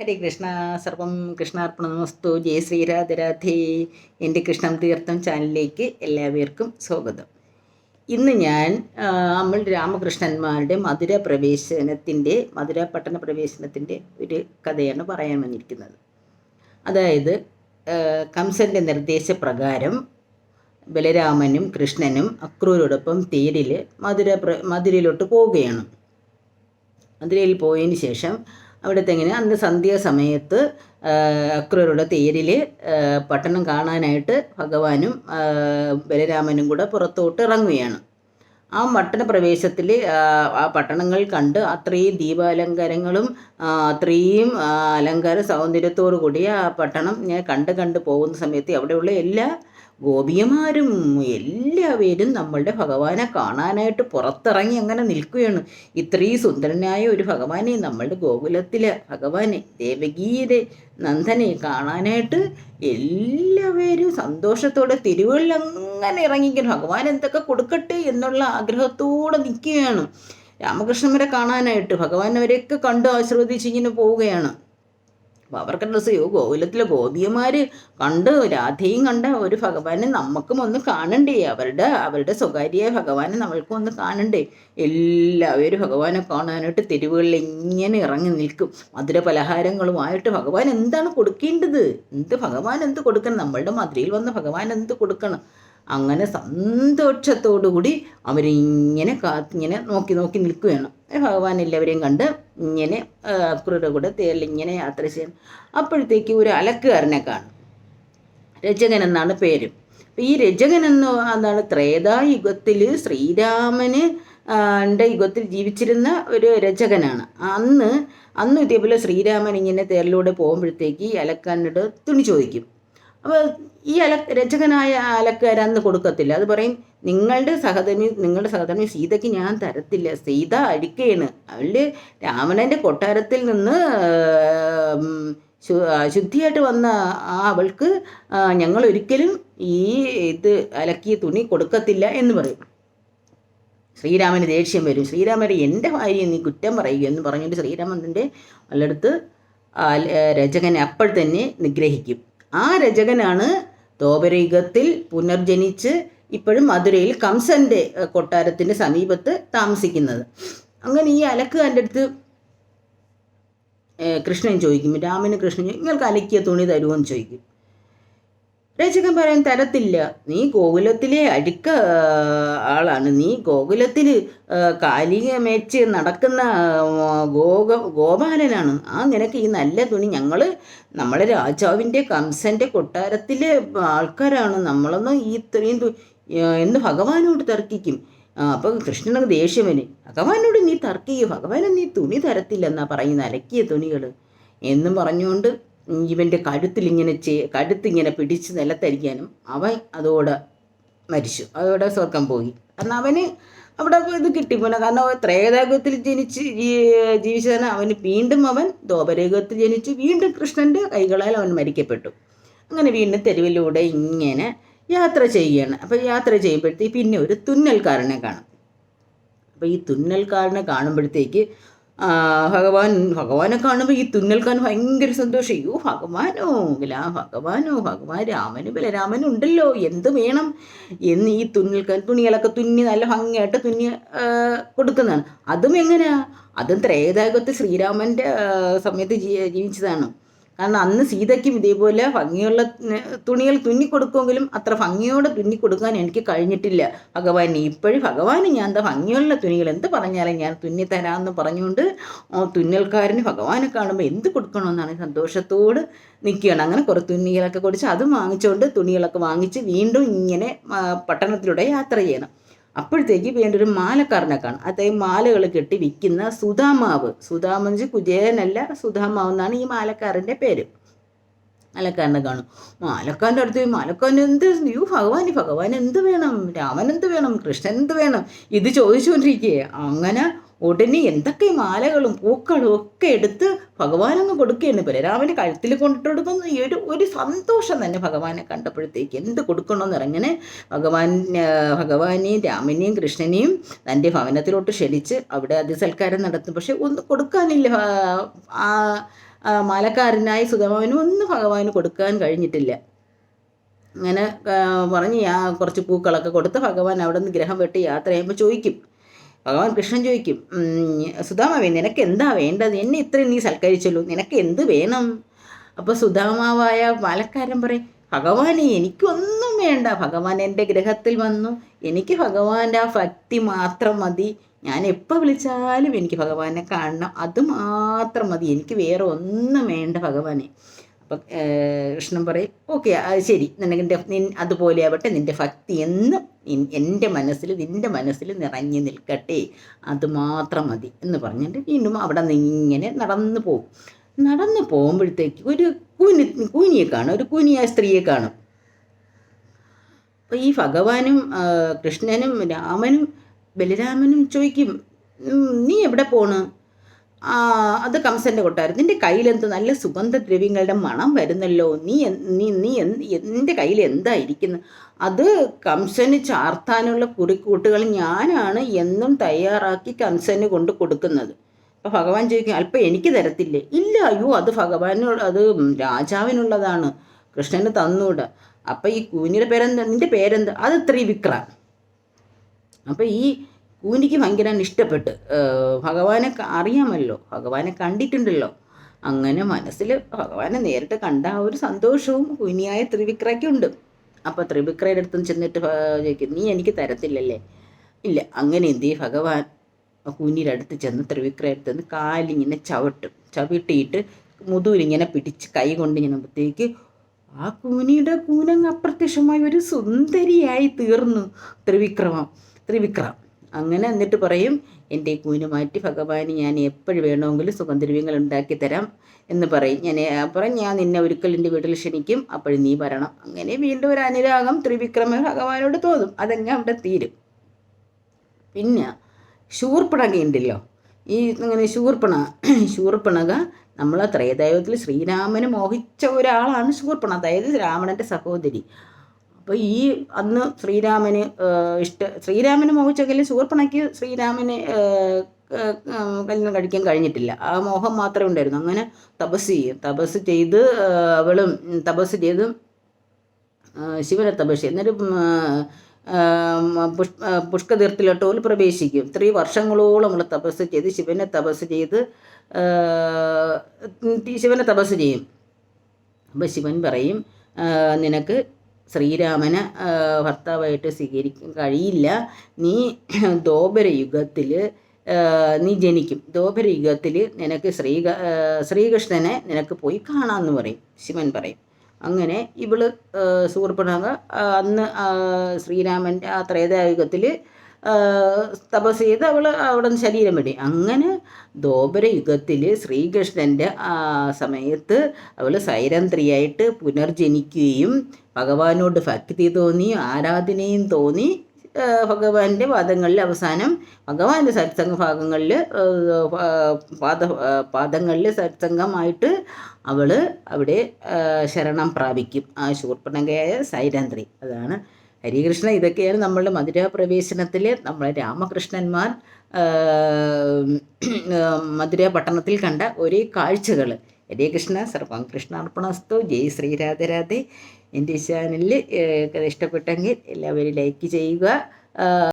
ഹരേ കൃഷ്ണ. സർവം കൃഷ്ണാർപ്പണമസ്തു. ജയ ശ്രീരാധരാധേ എന്റെ കൃഷ്ണം തീർത്ഥം ചാനലിലേക്ക് എല്ലാവർക്കും സ്വാഗതം. ഇന്ന് ഞാൻ നമ്മൾ രാമകൃഷ്ണന്മാരുടെ മധുര പ്രവേശനത്തിന്റെ മധുര പട്ടണ പ്രവേശനത്തിന്റെ ഒരു കഥയാണ് പറയാൻ വന്നിരിക്കുന്നത്. അതായത് കംസന്റെ നിർദ്ദേശപ്രകാരം ബലരാമനും കൃഷ്ണനും അക്രൂരോടൊപ്പം തേരിൽ മധുര മധുരയിലോട്ട് പോവുകയാണ്. മധുരയിൽ പോയതിന് ശേഷം അവിടുത്തെ എങ്ങനെ? അന്ന് സന്ധ്യാസമയത്ത് അക്രൂരുടെ തേരിൽ പട്ടണം കാണാനായിട്ട് ഭഗവാനും ബലരാമനും കൂടെ പുറത്തോട്ട് ഇറങ്ങുകയാണ്. ആ പട്ടണ പ്രവേശത്തിൽ ആ പട്ടണങ്ങൾ കണ്ട് അത്രയും ദീപാലങ്കാരങ്ങളും അത്രയും അലങ്കാര സൗന്ദര്യത്തോടു കൂടിയ ആ പട്ടണം ഞാൻ കണ്ട് കണ്ട് പോകുന്ന സമയത്ത് അവിടെയുള്ള എല്ലാ ഗോപിയമാരും എല്ലാവരും നമ്മളുടെ ഭഗവാനെ കാണാനായിട്ട് പുറത്തിറങ്ങി അങ്ങനെ നിൽക്കുകയാണ്. ഇത്രയും സുന്ദരനായ ഒരു ഭഗവാനെ നമ്മളുടെ ഗോകുലത്തിലെ ഭഗവാനെ ദേവകീരെ നന്ദനെ കാണാനായിട്ട് എല്ലാവരും സന്തോഷത്തോടെ തിരുവള്ളിൽ അങ്ങനെ ഇറങ്ങിക്കണം ഭഗവാൻ എന്തൊക്കെ കൊടുക്കട്ടെ എന്നുള്ള ആഗ്രഹത്തോടെ നിൽക്കുകയാണ്. രാമകൃഷ്ണന്മാരെ കാണാനായിട്ട് ഭഗവാൻ അവരെയൊക്കെ കണ്ട് ആശീർവദിച്ച് ഇങ്ങനെ പോവുകയാണ്. അപ്പോൾ അവർക്ക് ഡ്രസ്സ് യോ ഗോകുലത്തിലെ ഗോപിയന്മാർ കണ്ട് രാധയും കണ്ട ഒരു ഭഗവാനെ നമുക്കും ഒന്ന് കാണണ്ടേ? അവരുടെ അവരുടെ സ്വകാര്യ ഭഗവാനെ നമ്മൾക്കും ഒന്ന് കാണണ്ടേ? എല്ലാവരും ഭഗവാനെ കാണാനായിട്ട് തെരുവുകളിൽ ഇങ്ങനെ ഇറങ്ങി നിൽക്കും. മധുര പലഹാരങ്ങളുമായിട്ട് ഭഗവാൻ എന്താണ് കൊടുക്കേണ്ടത്? എന്ത് ഭഗവാൻ എന്ത് കൊടുക്കണം? നമ്മളുടെ മധുരയിൽ വന്ന ഭഗവാൻ എന്ത് കൊടുക്കണം? അങ്ങനെ സന്തോഷത്തോടു കൂടി അവരിങ്ങനെ കാത്തിങ്ങനെ നോക്കി നോക്കി നിൽക്കുകയാണ്. ഭഗവാൻ എല്ലാവരെയും കണ്ട് ഇങ്ങനെ അക്രൂരുടെ കൂടെ തേരിൽ ഇങ്ങനെ യാത്ര ചെയ്യാൻ. അപ്പോഴത്തേക്ക് ഒരു അലക്കുകാരനെ കാണും. രചകൻ എന്നാണ് പേര്. ഈ രചകൻ എന്ന് അതാണ് ത്രേതായുഗത്തിൽ ശ്രീരാമന് ന്റെ യുഗത്തിൽ ജീവിച്ചിരുന്ന ഒരു രചകനാണ് അന്ന് അന്ന് ഇതേപോലെ ശ്രീരാമൻ ഇങ്ങനെ തേരിലൂടെ പോകുമ്പോഴത്തേക്ക് ഈ അലക്കാരനോട് തുണി ചോദിക്കും. അപ്പോൾ ഈ അല രചകനായ അലക്കാരന്ന് കൊടുക്കത്തില്ല. അത് പറയും നിങ്ങളുടെ സഹധർമ്മി നിങ്ങളുടെ സഹധർമ്മി സീതയ്ക്ക് ഞാൻ തരത്തില്ല. സീത അഴിക്കുകയാണ് അവൾ രാവണന്റെ കൊട്ടാരത്തിൽ നിന്ന് ശുദ്ധിയായിട്ട് വന്ന ആ അവൾക്ക് ഞങ്ങൾ ഒരിക്കലും ഈ ഇത് അലക്കിയ തുണി കൊടുക്കത്തില്ല എന്ന് പറയും. ശ്രീരാമന് ദേഷ്യം വരും. ശ്രീരാമൻ എന്റെ ഭാര്യയെ നീ കുറ്റം പറയുക എന്ന് പറഞ്ഞിട്ട് ആ ല- രചകനെ അപ്പോൾ തന്നെ നിഗ്രഹിക്കും. ആ രചകനാണ് തോപരയുഗത്തിൽ പുനർജനിച്ച് ഇപ്പോഴും മധുരയിൽ കംസന്റെ കൊട്ടാരത്തിന്റെ സമീപത്ത് താമസിക്കുന്നത്. അങ്ങനെ ഈ അലക്കുകാരന്റെ അടുത്ത് കൃഷ്ണൻ ചോദിക്കും. രാമന് കൃഷ്ണൻ നിങ്ങൾക്ക് അലക്കിയ തുണി തരുമോ? എന്ന് ചോദിക്കും. രചകൻ പറയാൻ തരത്തില്ല. നീ ഗോകുലത്തിലെ അടുക്ക ആളാണ്. നീ ഗോകുലത്തിൽ കാലിക മേച്ച് നടക്കുന്ന ഗോക ഗോപാലനാണ്. ആ നിനക്ക് ഈ നല്ല തുണി ഞങ്ങൾ നമ്മളെ രാജാവിന്റെ കംസന്റെ കൊട്ടാരത്തിലെ ആൾക്കാരാണ്. നമ്മളൊന്നും ഈ ഇത്രയും എന്ന് ഭഗവാനോട് തർക്കിക്കും. അപ്പൊ അപ്പോൾ കൃഷ്ണനക്ക് ദേഷ്യം ഭഗവാനോട് നീ തർക്കിക്കുക ഭഗവാനെ നീ തുണി തരത്തില്ലെന്നാ പറയുന്ന അലക്കിയ തുണികൾ എന്നും പറഞ്ഞുകൊണ്ട് ഇവന്റെ കഴുത്തിൽ ഇങ്ങനെ ചേ കഴുത്തിങ്ങനെ പിടിച്ച് നിലത്തരിക്കാനും അവൻ അതോടെ മരിച്ചു. അതോടെ സ്വർഗം പോയി. കാരണം അവന് അവിടെ ഇത് കിട്ടി. പോലെ കാരണം അവൻ ത്രേതായുഗത്തിൽ ജനിച്ച് ജീവിച്ചതാണ് അവന് വീണ്ടും അവൻ ദോപരയുഗത്തിൽ ജനിച്ച് വീണ്ടും കൃഷ്ണന്റെ കൈകളാൽ അവൻ മരിക്കപ്പെട്ടു. അങ്ങനെ വീണ്ടും തെരുവിലൂടെ ഇങ്ങനെ യാത്ര ചെയ്യുകയാണ് അപ്പോൾ യാത്ര ചെയ്യുമ്പോഴത്തേക്ക് പിന്നെ ഒരു തുന്നൽക്കാരനെ കാണും. അപ്പോൾ ഈ തുന്നൽക്കാരനെ കാണുമ്പോഴത്തേക്ക് ആ, ഭഗവാൻ ഭഗവാനെ കാണുമ്പോൾ ഈ തുന്നൽക്കാരൻ ഭയങ്കര സന്തോഷം. അയ്യോ ഭഗവാനോ ലാ ഭഗവാനോ ഭഗവാൻ രാമനും ബലരാമനും ഉണ്ടല്ലോ. എന്ത് വേണം? എന്ന് ഈ തുന്നൽക്കാരൻ തുണികളൊക്കെ തുന്നി നല്ല ഭംഗിയായിട്ട് തുന്നി ആ, കൊടുക്കുന്നതാണ്. അതും എങ്ങനെയാ അതും ത്രേതായുഗത്ത് ശ്രീരാമന്റെ ആ, സമയത്ത് ജീവിച്ചതാണ്. കാരണം അന്ന് സീതയ്ക്കും ഇതേപോലെ ഭംഗിയുള്ള തുണികൾ തുന്നിക്കൊടുക്കുമെങ്കിലും അത്ര ഭംഗിയോടെ തുന്നിക്കൊടുക്കാൻ എനിക്ക് കഴിഞ്ഞിട്ടില്ല. ഭഗവാൻ ഇപ്പോഴും ഭഗവാന് ഞാൻ എന്താ ഭംഗിയുള്ള തുണികൾ എന്ത് പറഞ്ഞാലും ഞാൻ തുന്നി തരാമെന്ന് പറഞ്ഞുകൊണ്ട് തുന്നൽക്കാരന് ഭഗവാനെ കാണുമ്പോൾ എന്ത് കൊടുക്കണമെന്നാണ് സന്തോഷത്തോട് നിൽക്കുകയാണ്. അങ്ങനെ കുറേ തുണികളൊക്കെ കൊടുത്ത് അതും വാങ്ങിച്ചുകൊണ്ട് തുണികളൊക്കെ വാങ്ങിച്ച് വീണ്ടും ഇങ്ങനെ പട്ടണത്തിലൂടെ യാത്ര ചെയ്യണം. അപ്പോഴത്തേക്ക് വേണ്ട ഒരു മാലക്കാരനെ കാണും. അദ്ദേഹം മാലകൾ കെട്ടി വിൽക്കുന്ന സുധാമാവ്. സുധാമഞ്ച് കുജേനല്ല സുധാമാവ് എന്നാണ് ഈ മാലക്കാരന്റെ പേര്. മാലക്കാരനെ കാണും. മാലക്കാരന്റെ അടുത്ത് മാലക്കാരൻ എന്ത്? യു ഭഗവാൻ ഭഗവാൻ എന്ത് വേണം? രാമൻ എന്ത് വേണം? കൃഷ്ണൻ എന്ത് വേണം? ഇത് ചോദിച്ചുകൊണ്ടിരിക്കുകയെ അങ്ങനെ ഉടനെ എന്തൊക്കെ മാലകളും പൂക്കളും ഒക്കെ എടുത്ത് ഭഗവാനങ്ങ് കൊടുക്കുകയാണ് ബലരാമന് കഴുത്തിൽ കൊണ്ടിട്ട് കൊടുക്കുന്ന ഈ ഒരു ഒരു സന്തോഷം തന്നെ ഭഗവാനെ കണ്ടപ്പോഴത്തേക്ക്. എന്ത് കൊടുക്കണമെന്ന് ഇറങ്ങനെ ഭഗവാൻ ഭഗവാനെയും രാമനെയും കൃഷ്ണനെയും തന്റെ ഭവനത്തിലോട്ട് ക്ഷണിച്ച് അവിടെ അതിസൽക്കാരം നടത്തും. പക്ഷെ ഒന്നും കൊടുക്കാനില്ല. ആ, മാലക്കാരനായ സുധമാവനും ഒന്നും ഭഗവാന് കൊടുക്കാൻ കഴിഞ്ഞിട്ടില്ല. അങ്ങനെ പറഞ്ഞ് കുറച്ച് പൂക്കളൊക്കെ കൊടുത്ത് ഭഗവാൻ അവിടെ നിന്ന് ഗ്രഹം വെട്ടി യാത്ര ചെയ്യുമ്പോൾ ചോദിക്കും. ഭഗവാൻ കൃഷ്ണൻ ചോദിക്കും സുധാമാവേ നിനക്ക് എന്താ വേണ്ടത്? എന്നെ ഇത്രയും നീ സൽക്കരിച്ചല്ലോ. നിനക്ക് എന്ത് വേണം? അപ്പോൾ സുധാമാവായ പാലക്കാരൻ പറയും ഭഗവാനെ എനിക്കൊന്നും വേണ്ട. ഭഗവാൻ എന്റെ ഗ്രഹത്തിൽ വന്നു. എനിക്ക് ഭഗവാന്റെ ആ ഭക്തി മാത്രം മതി. ഞാൻ എപ്പോൾ വിളിച്ചാലും എനിക്ക് ഭഗവാനെ കാണണം. അത് മാത്രം മതി. എനിക്ക് വേറെ ഒന്നും വേണ്ട ഭഗവാനെ. അപ്പം കൃഷ്ണൻ പറയും ഓക്കെ ശരി. നിനക്ക് അതുപോലെ ആവട്ടെ. നിന്റെ ഭക്തി എന്നും എന്റെ മനസ്സിൽ നിന്റെ മനസ്സിൽ നിറഞ്ഞു നിൽക്കട്ടെ. അതുമാത്രം മതി എന്ന് പറഞ്ഞിട്ട് വീണ്ടും അവിടെ നിന്ന് ഇങ്ങനെ നടന്നു പോകും. നടന്നു പോകുമ്പോഴത്തേക്ക് ഒരു കൂനി കൂനിയെ കാണും. ഒരു കൂനിയായ സ്ത്രീയെ കാണും. അപ്പോൾ ഈ ഭഗവാനും കൃഷ്ണനും രാമനും ബലരാമനും ചോദിക്കും നീ എവിടെ പോണ്? അത് കംസന്റെ കൊട്ടാരം. നിന്റെ കയ്യിലെന്ത് നല്ല സുഗന്ധദ്രവ്യങ്ങളുടെ മണം വരുന്നല്ലോ? നീ നീ നീ എന്റെ കയ്യിൽ എന്താ അത് കംസന് ചാർത്താനുള്ള കുറിക്കൂട്ടുകൾ ഞാനാണ് എന്നും തയ്യാറാക്കി കംസന് കൊണ്ട് കൊടുക്കുന്നത്. അപ്പോൾ ഭഗവാൻ ചോദിക്കും അല്പം എനിക്ക് തരത്തില്ലേ? ഇല്ല അയ്യോ അത് ഭഗവാനുള്ള അത് രാജാവിനുള്ളതാണ്. കൃഷ്ണന് തന്നൂടെ. അപ്പം ഈ കുഞ്ഞിന്റെ പേരെന്താ? നിന്റെ പേരെന്താ? അത് ത്രിവിക്ര. അപ്പം ഈ കൂനിക്ക് ഭയങ്കര ഇഷ്ടപ്പെട്ട്. ഭഗവാനെ അറിയാമല്ലോ. ഭഗവാനെ കണ്ടിട്ടുണ്ടല്ലോ. അങ്ങനെ മനസ്സിൽ ഭഗവാനെ നേരിട്ട് കണ്ട ആ ഒരു സന്തോഷവും കുനിയായ ത്രിവിക്രയ്ക്കുണ്ട്. അപ്പോൾ ത്രിവിക്രയുടെ അടുത്ത് ചെന്നിട്ട് ചോദിക്കും നീ എനിക്ക് തരത്തില്ലല്ലേ? ഇല്ല. അങ്ങനെ എന്ത് ഭഗവാൻ കുനിയുടെ അടുത്ത് ചെന്ന് ത്രിവിക്രയടുത്ത് നിന്ന് കാലിങ്ങനെ ചവിട്ടും. ചവിട്ടിയിട്ട് മുതുവിലിങ്ങനെ പിടിച്ച് കൈ കൊണ്ട് ഇങ്ങനെ ആ കൂനിയുടെ കൂനങ്ങ് അപ്രത്യക്ഷമായി ഒരു സുന്ദരിയായി തീർന്നു ത്രിവിക്രമം. ത്രിവിക്രം. അങ്ങനെ എന്നിട്ട് പറയും എന്റെ കൂന് മാറ്റി ഭഗവാന് ഞാൻ എപ്പോഴും വേണമെങ്കിലും സുഗന്ധദ്രവ്യങ്ങൾ ഉണ്ടാക്കി തരാം എന്ന് പറയും. ഞാൻ അപ്പുറം ഞാൻ നിന്നെ ഒരിക്കൽ എന്റെ വീട്ടിൽ ക്ഷണിക്കും അപ്പോഴും നീ വരണം. അങ്ങനെ വീണ്ടും ഒരു അനുരാഗം ത്രിവിക്രമ ഭഗവാനോട് തോന്നും. അതങ്ങ് അവിടെ തീരും. പിന്നെ ശൂർപ്പണകയുണ്ടല്ലോ ഈ ഇങ്ങനെ ശൂർപ്പണ ശൂർപ്പണക നമ്മൾ ത്രേദൈവത്തിൽ ശ്രീരാമന് മോഹിച്ച ഒരാളാണ് ശൂർപ്പണ. അതായത് രാവണന്റെ സഹോദരി. അപ്പോൾ ഈ അന്ന് ശ്രീരാമന് ഇഷ്ട ശ്രീരാമന് മോഹിച്ചെങ്കിലും ശൂർപ്പണയ്ക്ക് ശ്രീരാമന് കല്യാണം കഴിക്കാൻ കഴിഞ്ഞിട്ടില്ല. ആ മോഹം മാത്രമേ ഉണ്ടായിരുന്നു. അങ്ങനെ തപസ് ചെയ്യും. തപസ് ചെയ്ത് അവളും തപസ് ചെയ്ത് ശിവനെ തപസ് എന്നിട്ട് പുഷ് പുഷ്കതീർത്ഥത്തിലോട്ട് ഓൽ പ്രവേശിക്കും. ഇത്രയും വർഷങ്ങളോളം നമ്മൾ തപസ് ചെയ്ത് ശിവനെ തപസ് ചെയ്ത് ശിവനെ തപസ് ചെയ്യും. അപ്പോൾ ശിവൻ പറയും നിനക്ക് ശ്രീരാമനെ ഭർത്താവായിട്ട് സ്വീകരിക്കാൻ കഴിയില്ല. നീ ദോപര യുഗത്തിൽ നീ ജനിക്കും. ദോപര യുഗത്തിൽ നിനക്ക് ശ്രീ ശ്രീകൃഷ്ണനെ നിനക്ക് പോയി കാണാമെന്ന് പറയും. ശിവൻ പറയും. അങ്ങനെ ഇവൾ സൂർപ്പണക അന്ന് ശ്രീരാമന്റെ ആ ത്രേതായുഗത്തിൽ തപസ് ചെയ്ത് അവൾ അവിടെ നിന്ന് ശരീരം വേണ്ടി അങ്ങനെ യുഗത്തിൽ ശ്രീകൃഷ്ണന്റെ ആ സമയത്ത് അവൾ സൈരന്ത്രിയായിട്ട് പുനർജനിക്കുകയും ഭഗവാനോട് ഭക്തി തോന്നി ആരാധനയും തോന്നി ഭഗവാന്റെ പാദങ്ങളിൽ അവസാനം ഭഗവാന്റെ സത്സംഗ ഭാഗങ്ങളിൽ പാദ പാദങ്ങളിൽ സത്സംഗമായിട്ട് അവൾ അവിടെ ശരണം പ്രാപിക്കും. ആ ശൂർപ്പണകയായ സൈരാന്ത്രി. അതാണ് ഹരികൃഷ്ണ ഇതൊക്കെയാണ് നമ്മളുടെ മധുരാപ്രവേശനത്തിൽ നമ്മൾ രാമകൃഷ്ണന്മാർ മധുര പട്ടണത്തിൽ കണ്ട ഒരേ കാഴ്ചകൾ ഹരേ കൃഷ്ണ സർവം കൃഷ്ണാർപ്പണസ്തു ജയ് ശ്രീരാധരാധേ എന്റെ ചാനലിൽ ഇഷ്ടപ്പെട്ടെങ്കിൽ എല്ലാവരും ലൈക്ക് ചെയ്യുക.